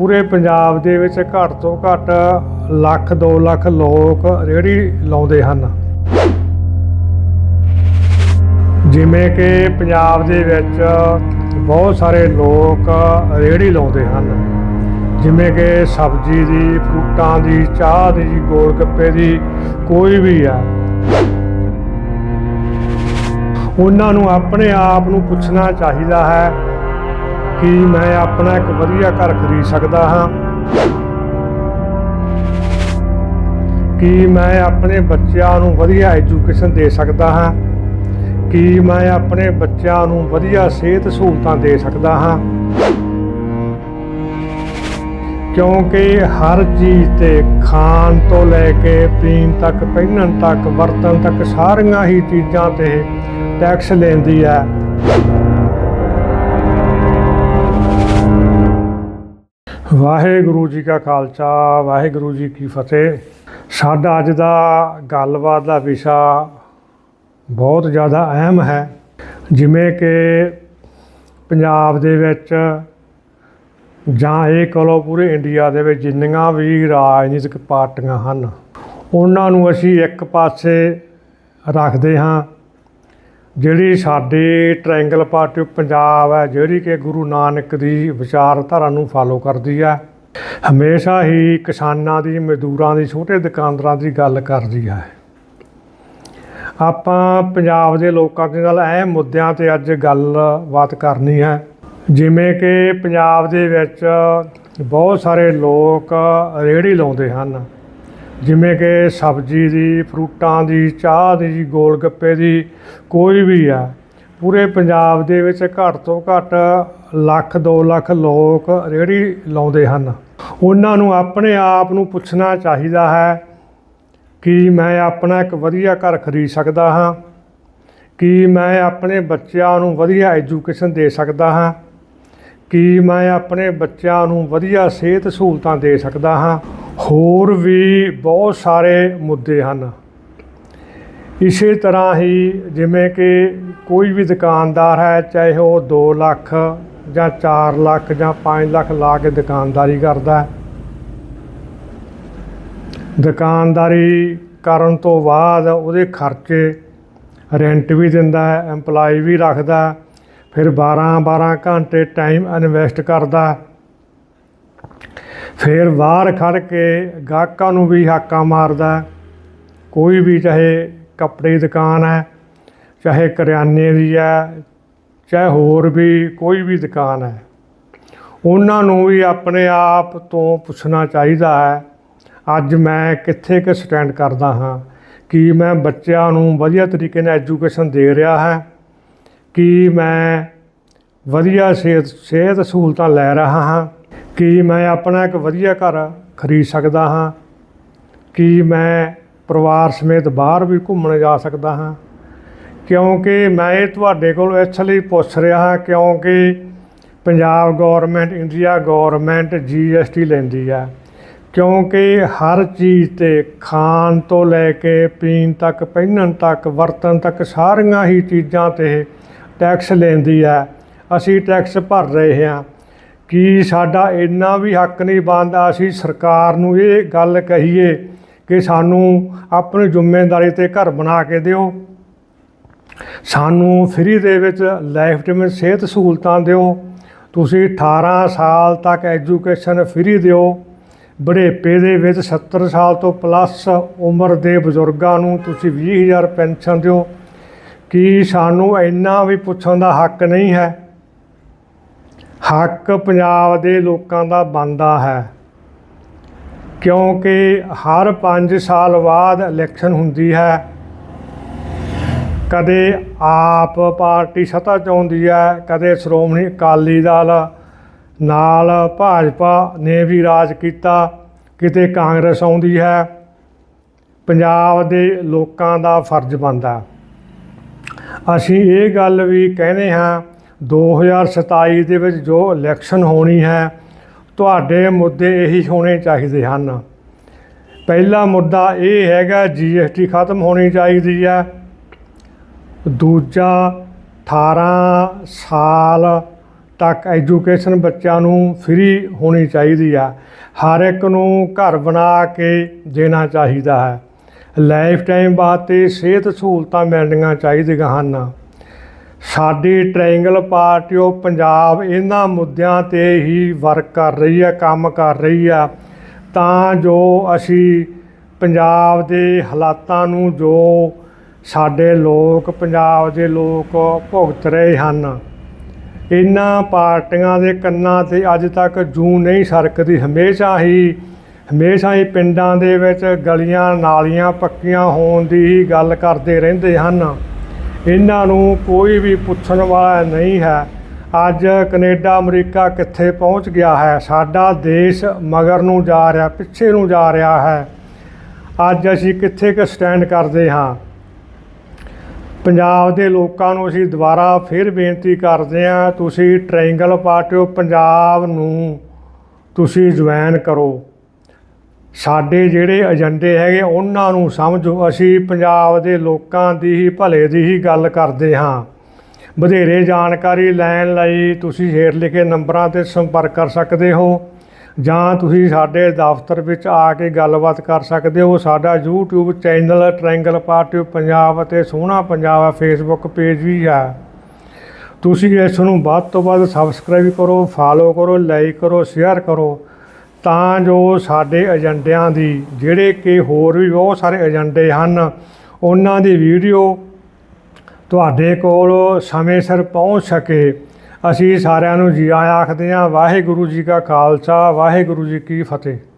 ਪੂਰੇ ਪੰਜਾਬ ਦੇ ਵਿੱਚ ਘੱਟ ਤੋਂ ਘੱਟ ਲੱਖ 2 ਲੱਖ ਲੋਕ ਰੇਹੜੀ ਲਾਉਂਦੇ ਹਨ। ਜਿਵੇਂ ਕਿ ਪੰਜਾਬ ਦੇ ਵਿੱਚ ਬਹੁਤ ਸਾਰੇ ਲੋਕ ਰੇਹੜੀ ਲਾਉਂਦੇ ਹਨ। ਜਿਵੇਂ ਕਿ ਸਬਜ਼ੀ ਦੀ, ਫਰੂਟਾਂ ਦੀ, ਚਾਹ ਦੀ ਗੋਲ ਗੱਪੇ ਦੀ ਕੋਈ ਵੀ ਆ। ਉਹਨਾਂ ਨੂੰ ਆਪਣੇ ਆਪ ਨੂੰ ਪੁੱਛਣਾ ਚਾਹੀਦਾ ਹੈ ਕੀ ਮੈਂ ਆਪਣਾ ਇੱਕ ਵਧੀਆ ਘਰ ਖਰੀਦ ਸਕਦਾ ਹਾਂ। ਕੀ ਮੈਂ ਆਪਣੇ ਬੱਚਿਆਂ ਨੂੰ ਵਧੀਆ ਐਜੂਕੇਸ਼ਨ ਦੇ ਸਕਦਾ ਹਾਂ। ਕੀ ਮੈਂ ਆਪਣੇ ਬੱਚਿਆਂ ਨੂੰ ਵਧੀਆ ਸਿਹਤ ਸਹੂਲਤਾਂ ਦੇ ਸਕਦਾ ਹਾਂ। ਕਿਉਂਕਿ ਹਰ ਚੀਜ਼ ਤੇ ਖਾਣ ਤੋਂ ਲੈ ਕੇ ਪੀਣ ਤੱਕ, ਪਹਿਨਣ ਤੱਕ, ਵਰਤਣ ਤੱਕ ਸਾਰੀਆਂ ਹੀ ਚੀਜ਼ਾਂ ਤੇ ਟੈਕਸ ਲੈਂਦੀ ਹੈ। ਵਾਹਿਗੁਰੂ ਜੀ ਕਾ ਖਾਲਸਾ, ਵਾਹਿਗੁਰੂ ਜੀ ਕੀ ਫਤਿਹ। ਸਾਡਾ ਅੱਜ ਦਾ ਗੱਲਬਾਤ ਦਾ ਵਿਸ਼ਾ ਬਹੁਤ ਜ਼ਿਆਦਾ ਅਹਿਮ ਹੈ। ਜਿਵੇਂ ਕਿ ਪੰਜਾਬ ਦੇ ਵਿੱਚ ਜਾਂ ਇਹ ਕਹ ਪੂਰੇ ਇੰਡੀਆ ਦੇ ਵਿੱਚ ਜਿੰਨੀਆਂ ਵੀ ਰਾਜਨੀਤਿਕ ਪਾਰਟੀਆਂ ਹਨ, ਉਹਨਾਂ ਨੂੰ ਅਸੀਂ ਇੱਕ ਪਾਸੇ ਰੱਖਦੇ ਹਾਂ। ਜਿਹੜੀ ਸਾਡੀ ਟ੍ਰਾਇੰਗਲ ਪਾਰਟੀ ਪੰਜਾਬ ਹੈ, ਜਿਹੜੀ ਕਿ ਗੁਰੂ ਨਾਨਕ ਦੀ ਵਿਚਾਰਧਾਰਾ ਨੂੰ ਫਾਲੋ ਕਰਦੀ ਹੈ, ਹਮੇਸ਼ਾ ਹੀ ਕਿਸਾਨਾਂ ਦੀ, ਮਜ਼ਦੂਰਾਂ ਦੀ, ਛੋਟੇ ਦੁਕਾਨਦਾਰਾਂ ਦੀ ਗੱਲ ਕਰਦੀ ਹੈ। ਆਪਾਂ ਪੰਜਾਬ ਦੇ ਲੋਕਾਂ ਦੇ ਨਾਲ ਅਹਿਮ ਮੁੱਦਿਆਂ ਤੇ ਅੱਜ ਗੱਲਬਾਤ ਕਰਨੀ ਹੈ। ਜਿਵੇਂ ਕਿ ਪੰਜਾਬ ਦੇ ਵਿੱਚ ਬਹੁਤ ਸਾਰੇ ਲੋਕ ਰੇਹੜੀ ਲਾਉਂਦੇ ਹਨ। ਜਿਵੇਂ ਕਿ ਸਬਜ਼ੀ ਦੀ, ਫਰੂਟਾਂ ਦੀ, ਚਾਹ ਦੀ ਗੋਲ ਗੱਪੇ ਦੀ ਕੋਈ ਵੀ ਆ, ਪੂਰੇ ਪੰਜਾਬ ਦੇ ਵਿੱਚ ਘੱਟ ਤੋਂ ਘੱਟ ਲੱਖ 2 ਲੱਖ ਲੋਕ ਰੇਹੜੀ ਲਾਉਂਦੇ ਹਨ। ਉਹਨਾਂ ਨੂੰ ਆਪਣੇ ਆਪ ਨੂੰ ਪੁੱਛਣਾ ਚਾਹੀਦਾ ਹੈ ਕਿ ਮੈਂ ਆਪਣਾ ਇੱਕ ਵਧੀਆ ਘਰ ਖਰੀਦ ਸਕਦਾ ਹਾਂ, ਕਿ ਮੈਂ ਆਪਣੇ ਬੱਚਿਆਂ ਨੂੰ ਵਧੀਆ ਐਜੂਕੇਸ਼ਨ ਦੇ ਸਕਦਾ ਹਾਂ, ਕਿ ਮੈਂ ਆਪਣੇ ਬੱਚਿਆਂ ਨੂੰ ਵਧੀਆ ਸਿਹਤ ਸਹੂਲਤਾਂ ਦੇ ਸਕਦਾ ਹਾਂ। ਹੋਰ ਵੀ ਬਹੁਤ ਸਾਰੇ ਮੁੱਦੇ ਹਨ। ਇਸੇ ਤਰ੍ਹਾਂ ਹੀ ਜਿਵੇਂ ਕਿ ਕੋਈ ਵੀ ਦੁਕਾਨਦਾਰ ਹੈ, ਚਾਹੇ ਉਹ 2 ਲੱਖ ਜਾਂ 4 ਲੱਖ ਜਾਂ 5 ਲੱਖ ਲਾ ਕੇ ਦੁਕਾਨਦਾਰੀ ਕਰਦਾ ਹੈ। ਦੁਕਾਨਦਾਰੀ ਕਰਨ ਤੋਂ ਬਾਅਦ ਉਹਦੇ ਖਰਚੇ ਰੈਂਟ ਵੀ ਦਿੰਦਾ ਹੈ EMPLOYE ਵੀ ਰੱਖਦਾ ਫਿਰ 12 12 ਘੰਟੇ ਟਾਈਮ ਇਨਵੈਸਟ ਕਰਦਾ ਫਿਰ ਬਾਹਰ ਖੜ ਕੇ ਗਾਹਕਾਂ ਨੂੰ ਵੀ ਹਾਕਾ ਮਾਰਦਾ ਕੋਈ ਵੀ ਚਾਹੇ ਕੱਪੜੇ ਦੀ ਦੁਕਾਨ ਹੈ, ਚਾਹੇ ਕਰਿਆਨੇ ਦੀ ਹੈ, ਚਾਹੇ ਹੋਰ ਵੀ ਕੋਈ ਵੀ ਦੁਕਾਨ ਹੈ। ਉਹਨਾਂ ਨੂੰ ਵੀ ਆਪਣੇ ਆਪ ਤੋਂ ਪੁੱਛਣਾ ਚਾਹੀਦਾ ਹੈ, ਅੱਜ ਮੈਂ ਕਿੱਥੇ ਕਿ ਸਟੈਂਡ ਕਰਦਾ ਹਾਂ? ਕਿ ਮੈਂ ਬੱਚਿਆਂ ਨੂੰ ਵਧੀਆ ਤਰੀਕੇ ਨਾਲ ਐਜੂਕੇਸ਼ਨ ਦੇ ਰਿਹਾ ਹੈ? ਕੀ ਮੈਂ ਵਧੀਆ ਸਿਹਤ ਸਿਹਤ ਸਹੂਲਤਾਂ ਲੈ ਰਿਹਾ ਹਾਂ? ਕੀ ਮੈਂ ਆਪਣਾ ਇੱਕ ਵਧੀਆ ਘਰ ਖਰੀਦ ਸਕਦਾ ਹਾਂ? ਕੀ ਮੈਂ ਪਰਿਵਾਰ ਸਮੇਤ ਬਾਹਰ ਵੀ ਘੁੰਮਣ ਜਾ ਸਕਦਾ ਹਾਂ? ਕਿਉਂਕਿ ਮੈਂ ਇਹ ਤੁਹਾਡੇ ਕੋਲ ਇਸ ਲਈ ਪੁੱਛ ਰਿਹਾ ਹਾਂ, ਕਿਉਂਕਿ Punjab government, India government GST ਲੈਂਦੀ ਹੈ ਕਿਉਂਕਿ ਹਰ ਚੀਜ਼ ਤੇ ਖਾਣ ਤੋਂ ਲੈ ਕੇ ਪੀਣ ਤੱਕ, ਪਹਿਨਣ ਤੱਕ, ਵਰਤਣ ਤੱਕ ਸਾਰੀਆਂ ਹੀ ਚੀਜ਼ਾਂ ਤੇ ਟੈਕਸ ਲੈਂਦੀ ਹੈ ਅਸੀਂ ਟੈਕਸ ਭਰ ਰਹੇ ਹਾਂ। ਕਿ ਸਾਡਾ ਇੰਨਾ ਵੀ ਹੱਕ ਨਹੀਂ ਬਣਦਾ ਅਸੀਂ ਸਰਕਾਰ ਨੂੰ ਇਹ ਗੱਲ ਕਹੀਏ ਕਿ ਸਾਨੂੰ ਆਪਣੀ ਜ਼ਿੰਮੇਵਾਰੀ ਤੇ ਘਰ ਬਣਾ ਕੇ ਦਿਓ। ਸਾਨੂੰ ਫ੍ਰੀ ਦੇ ਵਿੱਚ ਲਾਈਫ ਟਾਈਮ ਸਿਹਤ ਸਹੂਲਤਾਂ ਦਿਓ। ਤੁਸੀਂ 18 ਸਾਲ ਤੱਕ ਐਜੂਕੇਸ਼ਨ ਫ੍ਰੀ ਦਿਓ। ਬੁਢੇਪੇ ਦੇ ਵਿੱਚ 70 ਸਾਲ ਤੋਂ ਪਲੱਸ ਉਮਰ ਦੇ ਬਜ਼ੁਰਗਾਂ ਨੂੰ ਤੁਸੀਂ 20000 ਪੈਨਸ਼ਨ ਦਿਓ। ਕਿ ਸਾਨੂੰ ਇੰਨਾ ਵੀ ਪੁੱਛਣ ਦਾ ਹੱਕ ਨਹੀਂ ਹੈ? ਹੱਕ ਪੰਜਾਬ ਦੇ ਲੋਕਾਂ ਦਾ ਬਣਦਾ ਹੈ। ਕਿਉਂਕਿ ਹਰ 5 ਸਾਲ ਬਾਅਦ ਇਲੈਕਸ਼ਨ ਹੁੰਦੀ ਹੈ। ਕਦੇ ਆਪ ਪਾਰਟੀ ਸੱਤਾ 'ਚ ਆਉਂਦੀ ਹੈ, ਕਦੇ ਸ਼੍ਰੋਮਣੀ ਅਕਾਲੀ ਦਲ ਨਾਲ ਭਾਜਪਾ ਨੇ ਵੀ ਰਾਜ ਕੀਤਾ, ਕਿਤੇ ਕਾਂਗਰਸ ਆਉਂਦੀ ਹੈ। ਪੰਜਾਬ ਦੇ ਲੋਕਾਂ ਦਾ ਫਰਜ਼ ਬਣਦਾ। ਅਸੀਂ ਇਹ ਗੱਲ ਵੀ ਕਹਿੰਦੇ ਹਾਂ 2027 ਦੇ ਵਿੱਚ ਜੋ ਇਲੈਕਸ਼ਨ ਹੋਣੀ ਹੈ, ਤੁਹਾਡੇ ਮੁੱਦੇ ਇਹੀ ਹੋਣੇ ਚਾਹੀਦੇ ਹਨ। ਪਹਿਲਾ ਮੁੱਦਾ ਇਹ ਹੈਗਾ ਜੀਐਸਟੀ ਖਤਮ ਹੋਣੀ ਚਾਹੀਦੀ ਹੈ। ਦੂਜਾ 18 ਸਾਲ ਤੱਕ ਐਜੂਕੇਸ਼ਨ ਬੱਚਿਆਂ ਨੂੰ ਫ੍ਰੀ ਹੋਣੀ ਚਾਹੀਦੀ ਆ ਹਰ ਇੱਕ ਨੂੰ ਘਰ ਬਣਾ ਕੇ ਦੇਣਾ ਚਾਹੀਦਾ ਹੈ। ਲਾਈਫ ਟਾਈਮ ਵਾਸਤੇ ਸਿਹਤ ਸਹੂਲਤਾਂ ਮਿਲਣੀਆਂ ਚਾਹੀਦੀਆਂ ਹਨ। ਸਾਡੀ ਟ੍ਰਾਇੰਗਲ ਪਾਰਟੀ ਆਫ ਪੰਜਾਬ ਇਹਨਾਂ ਮੁੱਦਿਆਂ ਤੇ ਹੀ ਵਰਕ ਕਰ ਰਹੀ ਹੈ ਕੰਮ ਕਰ ਰਹੀ ਆ। ਤਾਂ ਜੋ ਅਸੀਂ ਪੰਜਾਬ ਦੇ ਹਾਲਾਤਾਂ ਨੂੰ ਜੋ ਸਾਡੇ ਲੋਕ, ਪੰਜਾਬ ਦੇ ਲੋਕ ਭੁਗਤ ਰਹੇ ਹਨ, ਇਹਨਾਂ ਪਾਰਟੀਆਂ ਦੇ ਕੰਨਾਂ ਤੇ ਅੱਜ ਤੱਕ ਜੂ ਨਹੀਂ ਸਰਕਦੀ। ਹਮੇਸ਼ਾ ਹੀ ਹਮੇਸ਼ਾ ਹੀ ਪਿੰਡਾਂ ਦੇ ਵਿੱਚ ਗਲੀਆਂ ਨਾਲੀਆਂ ਪੱਕੀਆਂ ਹੋਣ ਦੀ ਹੀ ਗੱਲ ਕਰਦੇ ਰਹਿੰਦੇ ਹਨ। ਇਹਨਾਂ ਨੂੰ ਕੋਈ ਵੀ ਪੁੱਛਣ ਵਾਲਾ ਨਹੀਂ ਹੈ। ਅੱਜ ਕੈਨੇਡਾ, ਅਮਰੀਕਾ ਕਿੱਥੇ ਪਹੁੰਚ ਗਿਆ ਹੈ? ਸਾਡਾ ਦੇਸ਼ ਮਗਰ ਨੂੰ ਜਾ ਰਿਹਾ, ਪਿੱਛੇ ਨੂੰ ਜਾ ਰਿਹਾ ਹੈ। ਅੱਜ ਅਸੀਂ ਕਿੱਥੇ ਕੁ ਸਟੈਂਡ ਕਰਦੇ ਹਾਂ? ਪੰਜਾਬ ਦੇ ਲੋਕਾਂ ਨੂੰ ਅਸੀਂ ਦੁਬਾਰਾ ਫਿਰ ਬੇਨਤੀ ਕਰਦੇ ਹਾਂ, ਤੁਸੀਂ ਟ੍ਰਾਇੰਗਲ ਪਾਰਟੀ ਆਫ ਪੰਜਾਬ ਨੂੰ ਤੁਸੀਂ ਜੁਆਇਨ ਕਰੋ। ਸਾਡੇ ਜਿਹੜੇ ਏਜੰਡੇ ਹੈਗੇ, ਉਹਨਾਂ ਨੂੰ ਸਮਝੋ, ਅਸੀਂ ਪੰਜਾਬ ਦੇ ਲੋਕਾਂ ਦੀ ਹੀ, ਭਲੇ ਦੀ ਹੀ ਗੱਲ ਕਰਦੇ ਹਾਂ। ਵਧੇਰੇ ਜਾਣਕਾਰੀ ਲੈਣ ਲਈ ਤੁਸੀਂ ਹੇਠ ਲਿਖੇ ਨੰਬਰਾਂ ਤੇ ਸੰਪਰਕ ਕਰ ਸਕਦੇ ਹੋ, ਜਾਂ ਤੁਸੀਂ ਸਾਡੇ ਦਫ਼ਤਰ ਵਿੱਚ ਆ ਕੇ ਗੱਲਬਾਤ ਕਰ ਸਕਦੇ ਹੋ। ਸਾਡਾ YouTube channel triangle party Punjab ਅਤੇ ਸੋਹਣਾ ਪੰਜਾਬ ਫੇਸਬੁੱਕ ਪੇਜ ਵੀ ਹੈ ਤੁਸੀਂ ਇਸ ਨੂੰ ਵੱਧ ਤੋਂ ਵੱਧ ਸਬਸਕ੍ਰਾਈਬ ਕਰੋ ਫਾਲੋ ਕਰੋ ਲਾਈਕ ਕਰੋ ਸ਼ੇਅਰ ਕਰੋ। ਤਾਂ ਜੋ ਸਾਡੇ ਏਜੰਡਿਆਂ ਦੀ, ਜਿਹੜੇ ਕਿ ਹੋਰ ਵੀ ਬਹੁਤ ਸਾਰੇ ਏਜੰਡੇ ਹਨ, ਉਹਨਾਂ ਦੀ ਵੀਡੀਓ ਤੁਹਾਡੇ ਕੋਲ ਸਮੇਂ ਸਿਰ ਪਹੁੰਚ ਸਕੇ। ਅਸੀਂ ਸਾਰਿਆਂ ਨੂੰ ਜੀ ਆਇਆਂ ਆਖਦੇ ਹਾਂ, ਵਾਹਿਗੁਰੂ ਜੀ ਕਾ ਖਾਲਸਾ, ਵਾਹਿਗੁਰੂ ਜੀ ਕੀ ਫਤਿਹ।